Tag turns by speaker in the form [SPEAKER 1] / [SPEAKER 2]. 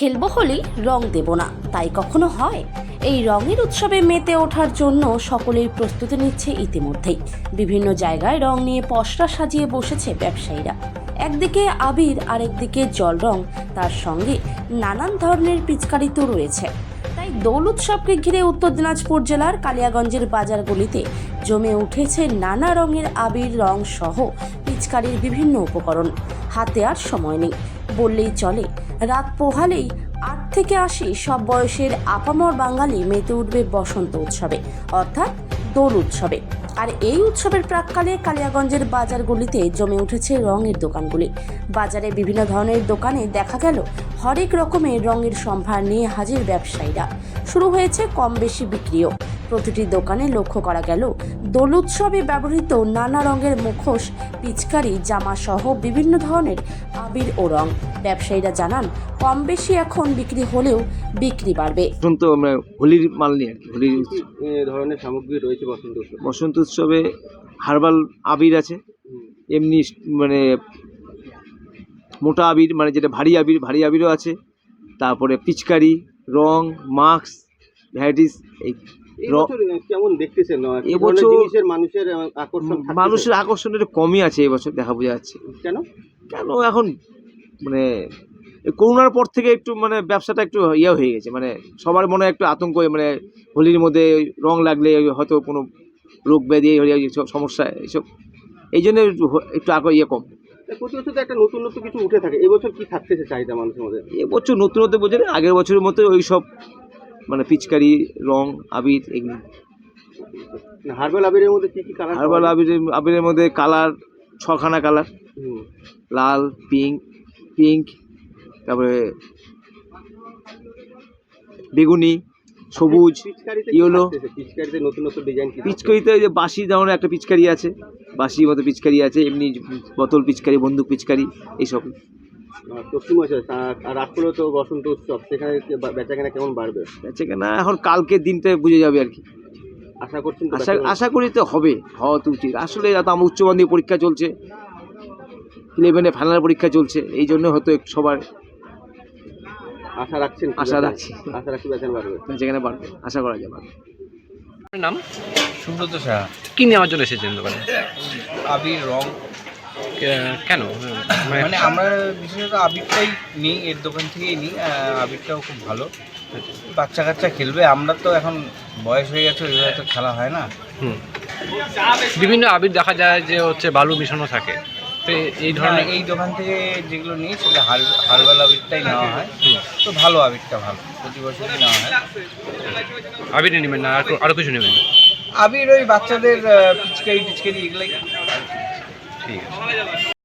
[SPEAKER 1] খেলব হলেই রং দেব না, তাই কখনো হয়। এই রঙের উৎসবে মেতে ওঠার জন্য সকলেই প্রস্তুতি নিচ্ছে ইতিমধ্যেই। বিভিন্ন জায়গায় রং নিয়ে পশরা সাজিয়ে বসেছে ব্যবসায়ীরা। একদিকে আবির, আরেকদিকে জল রং, তার সঙ্গে নানান ধরনের পিচকারি তো রয়েছে। তাই দোল উৎসবকে ঘিরে উত্তর দিনাজপুর জেলার কালিয়াগঞ্জের বাজারগুলিতে জমে উঠেছে নানা রঙের আবির, রং সহ পিচকারির বিভিন্ন উপকরণ। হাতে আর সময় নেই। বললেই চলে, রাত পোহালেই আট থেকে আশি সব বয়সের আপামর বাঙালি মেতে উঠবে বসন্ত উৎসবে, অর্থাৎ দোল উৎসবে। আর এই উৎসবের প্রাককালে কালিয়াগঞ্জের বাজারগুলিতে জমে উঠেছে রঙের দোকানগুলি। বাজারে বিভিন্ন ধরনের দোকানে দেখা গেল, হরেক রকমের রঙের সম্ভার নিয়ে হাজির ব্যবসায়ীরা। শুরু হয়েছে কম বেশি বিক্রিও। প্রতিটি দোকানে লক্ষ্য করা গেল দোল উৎসবে ব্যবহৃত নানা রঙের মুখোশ পিচকারি জামা সহ বিভিন্ন ধরনের আবির ও রং। ব্যবসায়ীরা জানান কম বেশি এখন বিক্রি হলেও বিক্রি বাড়বে।
[SPEAKER 2] বসন্ত আমরা হোলির মাল নিয়ে আর কি হোলির
[SPEAKER 3] এ, ধরনের সামগ্রী রয়েছে বসন্ত উৎসব?
[SPEAKER 2] বসন্ত উৎসবে হার্বাল আবির আছে এমনি স- মানে মোটা আবির মানে যেটা ভারী আবির ভারী আবিরও আছে। তারপরে পিচকারি রং মাস্ক ভ্যারাইটিস এই
[SPEAKER 3] কেমন দেখতেছেন
[SPEAKER 2] এবছর-
[SPEAKER 3] জিনিসের মানুষের আকর্ষণ
[SPEAKER 2] মানুষের আকর্ষণ একটু কমই আছে এবছর দেখা বোঝা যাচ্ছে।
[SPEAKER 3] কেন?
[SPEAKER 2] কেন এখন মানে করোনার পর থেকে একটু মানে ব্যবসাটা একটু ইয়ে হয়ে গেছে। মানে সবার মনে একটু আতঙ্ক মানে হোলির মধ্যে রং লাগলে হয়তো কোনো রোগ ব্যাধি এই এইসব সমস্যা এইসব। এই জন্য একটু আগে ইয়ে কম।
[SPEAKER 3] প্রতি বছর তো একটা নতুন নতুন কিছু উঠে থাকে। এবছর কি থাকতেছে চাহিদা মানুষের মধ্যে?
[SPEAKER 2] এবছর নতুন নতুন বোঝে না আগের বছরের মতো ওই সব মানে পিচকারি রং আবির এগুলো।
[SPEAKER 3] হার্বাল আবিরের মধ্যে কি কি কালার
[SPEAKER 2] হার্বাল আবিরের আবিরের মধ্যে কালার ছখানা কালার। লাল পিঙ্ক পিঙ্ক তারপরে বেগুনি সবুজ ইয়েলো।
[SPEAKER 3] পিচকারিতে নতুন নতুন ডিজাইন
[SPEAKER 2] পিচকারিতে যে বাসি ধরনের একটা পিচকারি আছে বাসির মতো পিচকারি আছে এমনি বোতল পিচকারি বন্দুক পিচকারি এইসব।
[SPEAKER 3] পশ্চিম আছে রাত হলো তো বসন্ত উৎসব সেখানে বেচা কেনা কেমন বাড়বে?
[SPEAKER 2] আছে না এখন কালকের দিনটা বুঝে যাবে আর কি।
[SPEAKER 3] আশা করছেন
[SPEAKER 2] আশা আশা করি তো হবে হওয়া তো উচিত। আসলে আমার উচ্চ মাধ্যমিক পরীক্ষা চলছে ইলেভেনে ফাইনাল পরীক্ষা চলছে এই জন্য হয়তো সবার
[SPEAKER 3] আশা রাখছেন কি
[SPEAKER 2] আশা রাখছি।
[SPEAKER 3] আশা রাখছি বেচা বাড়বে।
[SPEAKER 2] যেখানে বাড়বে আশা করা বাড়বে
[SPEAKER 4] নাম?
[SPEAKER 5] সুব্রত সাহা।
[SPEAKER 4] কি নেওয়ার জন্য এসেছেন দোকানে?
[SPEAKER 5] আবির রং
[SPEAKER 4] কেন? মানে
[SPEAKER 5] মানে আমরা বিশেষত আবিরটাই নিই এর দোকান থেকেই নিই আবিরটাও খুব ভালো। বাচ্চা কাচ্চা খেলবে আমরা তো এখন বয়স হয়ে গেছে ওইভাবে তো খেলা হয় না।
[SPEAKER 4] বিভিন্ন আবির দেখা যায় যে হচ্ছে বালু মিশানো থাকে। তো এই
[SPEAKER 5] ধরনের এই দোকান থেকে যেগুলো নিই সেটা হার- হার্বাল আবিরটাই নেওয়া হয়। তো ভালো আবিরটা ভালো প্রতি বছরই নেওয়া হয়।
[SPEAKER 4] আবির নেবেন না আর আরও কিছু নেবেন?
[SPEAKER 5] আবির ওই বাচ্চাদের পিচকারি টিচকারি এগুলাই
[SPEAKER 4] ঠিক আছে।